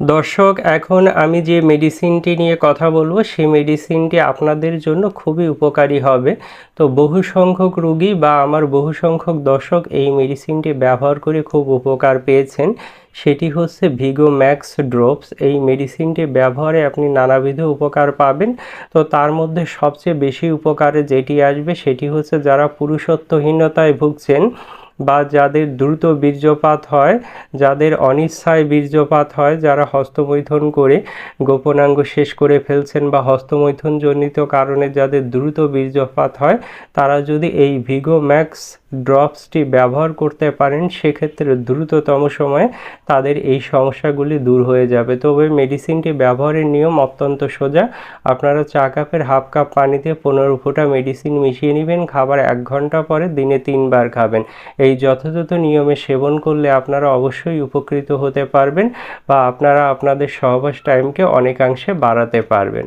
দর্শক, এখন আমি যে মেডিসিনটি নিয়ে কথা বলব, সেই মেডিসিনটি আপনাদের জন্য খুবই উপকারী হবে। তো বহু সংখ্যক রুগী বা আমার বহু সংখ্যক দর্শক এই মেডিসিনটি ব্যবহার করে খুব উপকার পেয়েছেন। সেটি হচ্ছে ভিগো ম্যাক্স ড্রপস এই মেডিসিনটি ব্যবহারে আপনি নানাবিধ উপকার পাবেন। তো তার মধ্যে সবচেয়ে বেশি উপকারে যেটি আসবে, সেটি হচ্ছে যারা পুরুষত্বহীনতায় ভুগছেন বা যাদের দ্রুত বীর্যপাত হয়, যাদের অনিচ্ছায় বীর্যপাত হয়, যারা হস্তমৈথুন করে গোপনাঙ্গ শেষ করে ফেলছেন বা হস্তমৈথুনজনিত কারণে যাদের দ্রুত বীর্যপাত হয়, তারা যদি এই ভিগো ম্যাক্স ড্রপসটি ব্যবহার করতে পারেন, সেক্ষেত্রে দ্রুততম সময়ে তাদের এই সমস্যাগুলি দূর হয়ে যাবে। তবে মেডিসিনটি ব্যবহারের নিয়ম অত্যন্ত সোজা। আপনারা চা কাপের হাফ কাপ পানিতে পনেরো ফোঁটা মেডিসিন মিশিয়ে নেবেন, খাবার এক ঘণ্টা পরে দিনে তিনবার খাবেন। এই যথাযথ নিয়মে সেবন করলে আপনারা অবশ্যই উপকৃত হতে পারবেন বা আপনারা আপনাদের সহবাস টাইমকে অনেকাংশে বাড়াতে পারবেন।